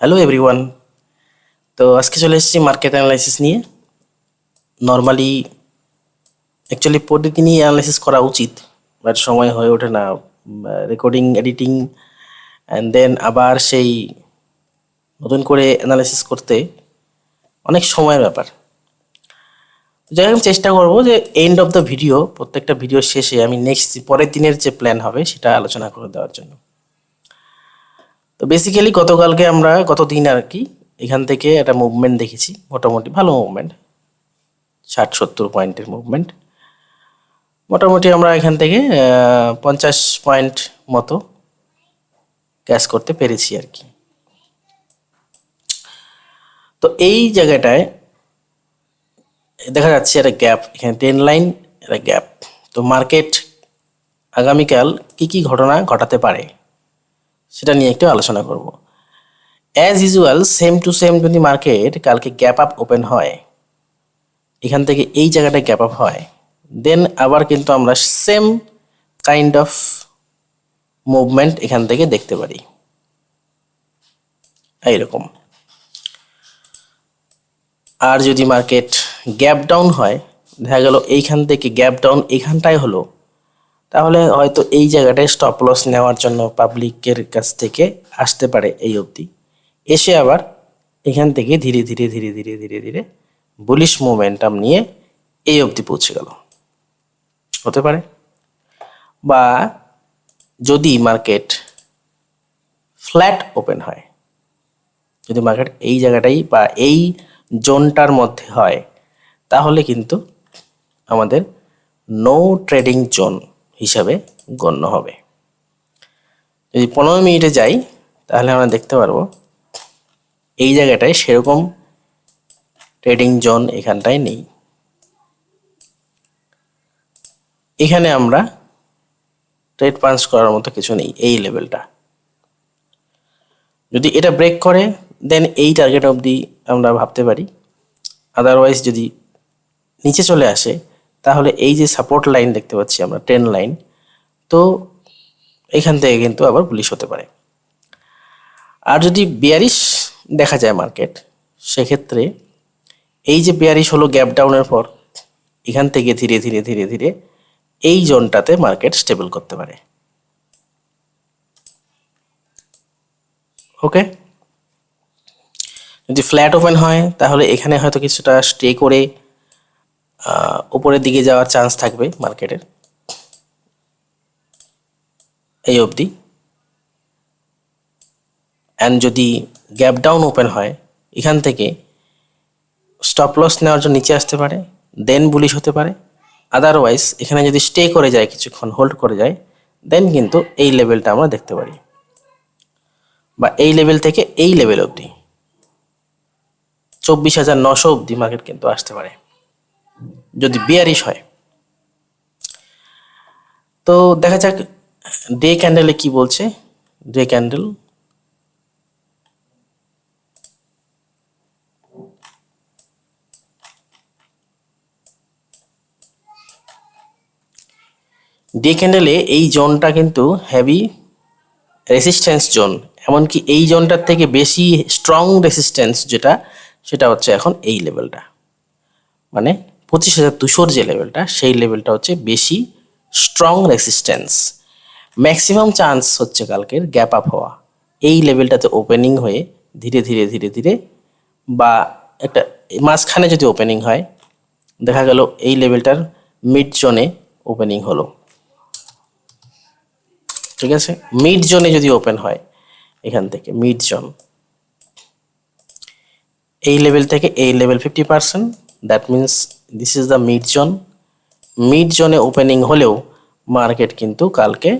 Hello everyone তো আজকে চলে এসেছি মার্কেট অ্যানালাইসিস নিয়ে। নর্মালি অ্যাকচুয়ালি প্রতিদিনই অ্যানালাইসিস করা উচিত বাট সময় হয়ে ওঠে না রেকর্ডিং এডিটিং অ্যান্ড দেন আবার সেই নতুন করে অ্যানালাইসিস করতে অনেক সময়ের ব্যাপার। যাই হোক, চেষ্টা করব যে এন্ড অফ দ্য ভিডিও প্রত্যেকটা ভিডিও শেষে আমি নেক্সট পরের দিনের যে প্ল্যান হবে, সেটা আলোচনা করে দেওয়ার জন্য। তো বেসিক্যালি গতকালকে আমরা, গতদিন আর কি, এখান থেকে একটা মুভমেন্ট দেখেছি, মোটামুটি ভালো মুভমেন্ট ষাট সত্তর পয়েন্টের মুভমেন্ট মোটামুটি আমরা এখান থেকে পঞ্চাশ পয়েন্ট মতো ক্যাশ করতে পেরেছি আর কি। তো এই জায়গাটায় দেখা যাচ্ছে একটা গ্যাপ এখানে টেন লাইন একটা গ্যাপ তো মার্কেট আগামীকাল কি কি ঘটনা ঘটাতে পারে? সেটা নিয়ে একটু আলোচনা করব। As usual same to same যদি মার্কেট কালকে গ্যাপ আপ ওপেন হয়, এখান থেকে এই জায়গাটায় গ্যাপ আপ হয় দেন আবার কিন্তু আমরা সেম কাইন্ড অফ মুভমেন্ট এখান থেকে দেখতে পারি। এইরকম আর যদি মার্কেট গ্যাপ ডাউন হয়, দেখা গেল এইখান থেকে গ্যাপ ডাউন এইখানটায় হলো তাহলে হয়তো এই জায়গাটায় স্টপ লস নেওয়ার জন্য পাবলিকের কাছ থেকে আসতে পারে এই অবধি। এসে আবার এখান থেকে ধীরে ধীরে ধীরে ধীরে ধীরে ধীরে বুলিশ মোমেন্টাম নিয়ে এই অবধি পৌঁছে গেল। হতে পারে? বা যদি মার্কেট ফ্ল্যাট ওপেন হয়, যদি মার্কেট এই জায়গাটাই বা এই জোনটার মধ্যে হয়, তাহলে কিন্তু আমাদের নো ট্রেডিং জোন হিসাবে গণ্য হবে। যদি পনেরো মিনিটে যাই, তাহলে আমরা দেখতে পারব এই জায়গাটায় সেরকম ট্রেডিং জোন এখানটায় নেই। এখানে আমরা ট্রেড পাঞ্চ করার মতো কিছু নেই এই লেভেলটা। যদি এটা ব্রেক করে দেন এই টার্গেট অবধি আমরা ভাবতে পারি। আদারওয়াইজ যদি নিচে চলে আসে তাহলে এই যে সাপোর্ট লাইন দেখতে পাচ্ছি আমরা ট্রেন লাইন তো এখান থেকে কিন্তু আবার পুলিশ হতে পারে। আর যদি বিয়ারিশ দেখা যায় মার্কেট সেক্ষেত্রে এই যে বিয়ারিশ হলো গ্যাপ ডাউনের পর, এখান থেকে ধীরে ধীরে ধীরে ধীরে এই জোনটাতে মার্কেট স্টেবল করতে পারে। ওকে যদি ফ্ল্যাট ওপেন হয়, তাহলে এখানে হয়তো কিছুটা স্টে করে উপরের দিকে যাওয়ার চান্স থাকবে মার্কেটের এই অবধি। অ্যান্ড যদি গ্যাপ ডাউন ওপেন হয়, এখান থেকে স্টপ লস নেওয়ার জন্য নিচে আসতে পারে দেন বুলিশ হতে পারে। আদারওয়াইজ এখানে যদি স্টে করে যায় কিছুক্ষণ হোল্ড করে যায় দেন কিন্তু এই লেভেলটা আমরা দেখতে পারি। বা এই লেভেল থেকে এই লেভেল অবধি। চব্বিশ হাজার নশো অবধি মার্কেট কিন্তু আসতে পারে। যদি বিয়ারিশ হয়। তো দেখা যাক ডে ক্যান্ডেলে কি বলছে? ডে ক্যান্ডেল ডে ক্যান্ডেলে এই জোনটা কিন্তু হেভি রেসিস্ট্যান্স জোন এমনকি এই জোনটার থেকে বেশি স্ট্রং রেসিস্ট্যান্স যেটা, সেটা হচ্ছে এখন এই লেভেলটা মানে পঁচিশ হাজার দুশোর যে লেভেলটা সেই লেভেলটা হচ্ছে বেশি স্ট্রং রেসিস্ট্যান্স ম্যাক্সিমাম চান্স হচ্ছে কালকের গ্যাপ আপ হওয়া। এই লেভেলটাতে ওপেনিং হয়ে ধীরে ধীরে ধীরে ধীরে বা একটা মাঝখানে যদি ওপেনিং হয়, দেখা গেল এই লেভেলটার মিড জোনে ওপেনিং হলো। ঠিক আছে? মিড জোনে যদি ওপেন হয়, এখান থেকে মিড জোন এই লেভেল থেকে এই level fifty percent that means this is the mid zone mid জোনে ওপেনিং হলেও মার্কেট কিন্তু কালকে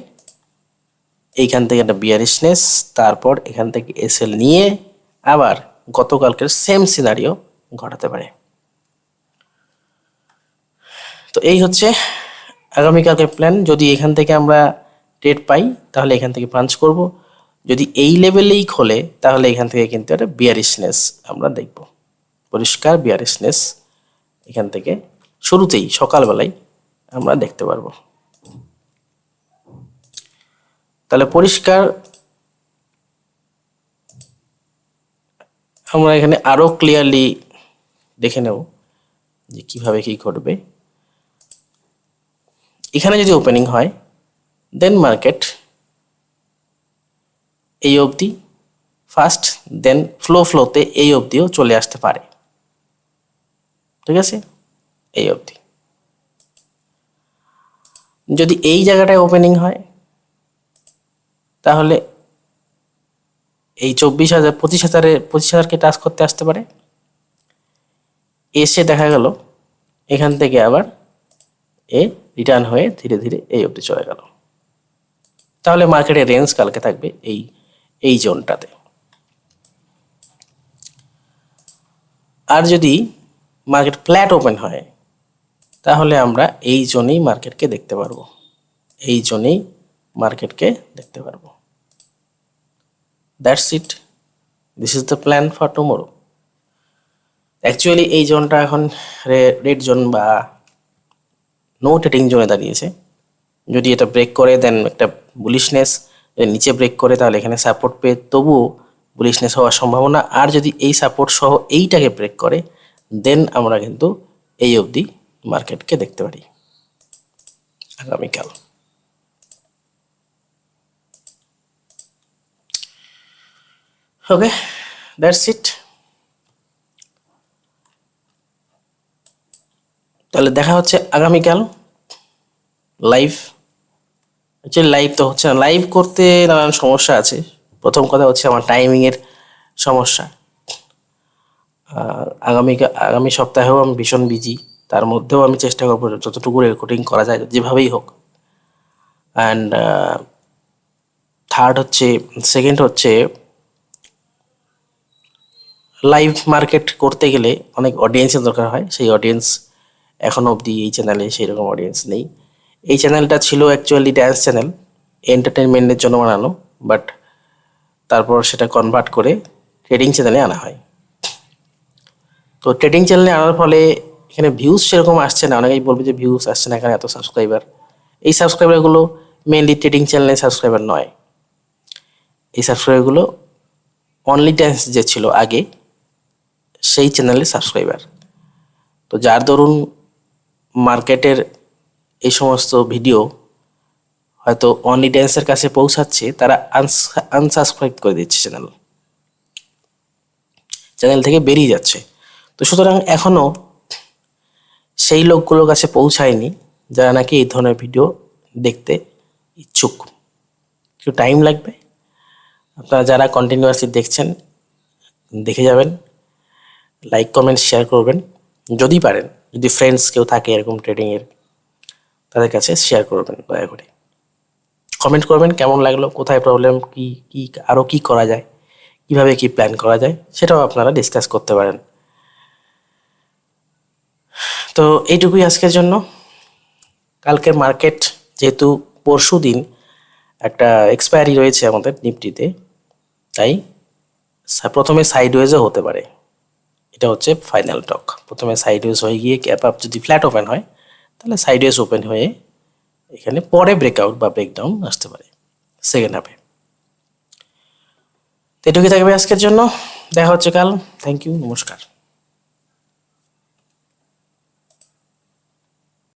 এইখান থেকে একটা বিয়ারিশনেস তারপর এখান থেকে এসএল নিয়ে আবার গতকালকের সেম সিনারিও ঘটাতে পারে। তো এই হচ্ছে আগামীকালকের প্ল্যান যদি এখান থেকে আমরা ট্রেড পাই, তাহলে এখান থেকে পাঞ্চ করব। যদি এই লেভেলেই খোলে, তাহলে এখান থেকে কিন্তু একটা বিয়ারিশনেস আমরা দেখব। পরিষ্কার বিয়ারিশনেস এখান থেকে শুরুতেই, সকালবেলায় আমরা দেখতে পারব। তাহলে পরিষ্কার আমরা এখানে আরও ক্লিয়ারলি দেখে নেব যে কীভাবে কি ঘটবে। এখানে যদি ওপেনিং হয় দেন মার্কেট এই অবধি ফার্স্ট দেন ফ্লো ফ্লোতে এই অবধিও চলে আসতে পারে। ঠিক আছে? এই অবধি। যদি এই জায়গাটায় ওপেনিং হয়, তাহলে এই চব্বিশ হাজার, পঁচিশ হাজারে, পঁচিশ হাজারকে টাচ করতে আসতে পারে। এসে দেখা গেল, এখান থেকে আবার এ রিটার্ন হয়ে ধীরে ধীরে এই অবধি চলে গেল। তাহলে মার্কেটের রেঞ্জ কালকে থাকবে এই এই জোনটাতে আর যদি মার্কেট ফ্ল্যাট ওপেন হয়, তাহলে আমরা এই জোনেই মার্কেটকে দেখতে পারব। এই জোনেই মার্কেটকে দেখতে পারব। That's it this is the plan for tomorrow actually এই জোনটা এখন রেড জোন বা নো ট্রেডিং জোনে দাঁড়িয়েছে। যদি এটা ব্রেক করে দেন একটা বুলিশনেস নিচে ব্রেক করে, তাহলে এখানে সাপোর্ট পেয়ে তবুও বুলিশনেস হওয়ার সম্ভাবনা। আর যদি এই সাপোর্ট সহ এইটাকে ব্রেক করে দেন আমরা কিন্তু এই অবধি মার্কেটকে দেখতে পারি। আগামীকাল। ওকে দ্যাটস ইট তাহলে দেখা হচ্ছে আগামীকাল লাইভ অ্যাকচুয়ালি লাইভ তো হচ্ছে না। লাইভ করতে নানান সমস্যা আছে। প্রথম কথা হচ্ছে আমার টাইমিংয়ের সমস্যা। আর আগামী আগামী সপ্তাহেও আমি ভীষণ বিজি তার মধ্যেও আমি চেষ্টা করব যতটুকু রেকর্ডিং করা যায়, যেভাবেই হোক। অ্যান্ড থার্ড হচ্ছে সেকেন্ড হচ্ছে লাইভ মার্কেট করতে গেলে অনেক অডিয়েন্সের দরকার হয়। সেই অডিয়েন্স এখনও অবধি এই চ্যানেলে সেই রকম অডিয়েন্স নেই। এই চ্যানেলটা ছিল অ্যাকচুয়ালি ড্যান্স চ্যানেল এন্টারটেনমেন্টের জন্য বানানো বাট তারপর সেটা কনভার্ট করে ট্রেডিং চ্যানেলে আনা হয়। তো ট্রেডিং চ্যানেলে আনার ফলে এখানে ভিউজ সেরকম আসছে না। অনেকেই বলবে যে ভিউজ আসছে না এখানে এত সাবস্ক্রাইবার এই সাবস্ক্রাইবারগুলো মেনলি ট্রেডিং চ্যানেলে সাবস্ক্রাইবার নয়। এই সাবস্ক্রাইবারগুলো অনলি ড্যান্স যে ছিল আগে, সেই চ্যানেলের সাবস্ক্রাইবার তো যার দরুন মার্কেটের এই সমস্ত ভিডিও হয়তো অনলি ড্যান্সের কাছে পৌঁছাচ্ছে, তারা আনসাবস্ক্রাইব করে দিচ্ছে চ্যানেল চ্যানেল থেকে বেরিয়ে যাচ্ছে। তো সুতরাং এখনও সেই লোকগুলোর কাছে পৌঁছায়নি যারা নাকি এই ধরনের ভিডিও দেখতে ইচ্ছুক। একটু টাইম লাগবে। আপনারা যারা কন্টিনিউয়াসলি দেখছেন, দেখে যাবেন লাইক কমেন্ট শেয়ার করবেন। যদি পারেন, যদি ফ্রেন্ডস কেউ থাকে এরকম ট্রেডিংয়ের তাদের কাছে শেয়ার করবেন, দয়া করে। কমেন্ট করবেন, কেমন লাগল, কোথায় প্রবলেম কি কি আরও কি করা যায়, কীভাবে কি প্ল্যান করা যায়, সেটাও আপনারা ডিসকাস করতে পারেন। তো এইটুকুই আজকের জন্য। কালকের মার্কেট যেহেতু পরশু দিন একটা এক্সপায়ারি রয়েছে আমাদের নিফটিতে, তাই প্রথমে সাইডওয়েজও হতে পারে। এটা হচ্ছে ফাইনাল টক প্রথমে সাইডওয়েজ হয়ে গিয়ে ক্যাপ আপ যদি ফ্ল্যাট ওপেন হয়, তাহলে সাইডওয়েজ ওপেন হয়ে এখানে পরে ব্রেকআউট বা ব্রেকডাউন আসতে পারে সেকেন্ড হাফে তো এটুকুই থাকবে আজকের জন্য। দেখা হচ্ছে কাল। থ্যাংক ইউ নমস্কার।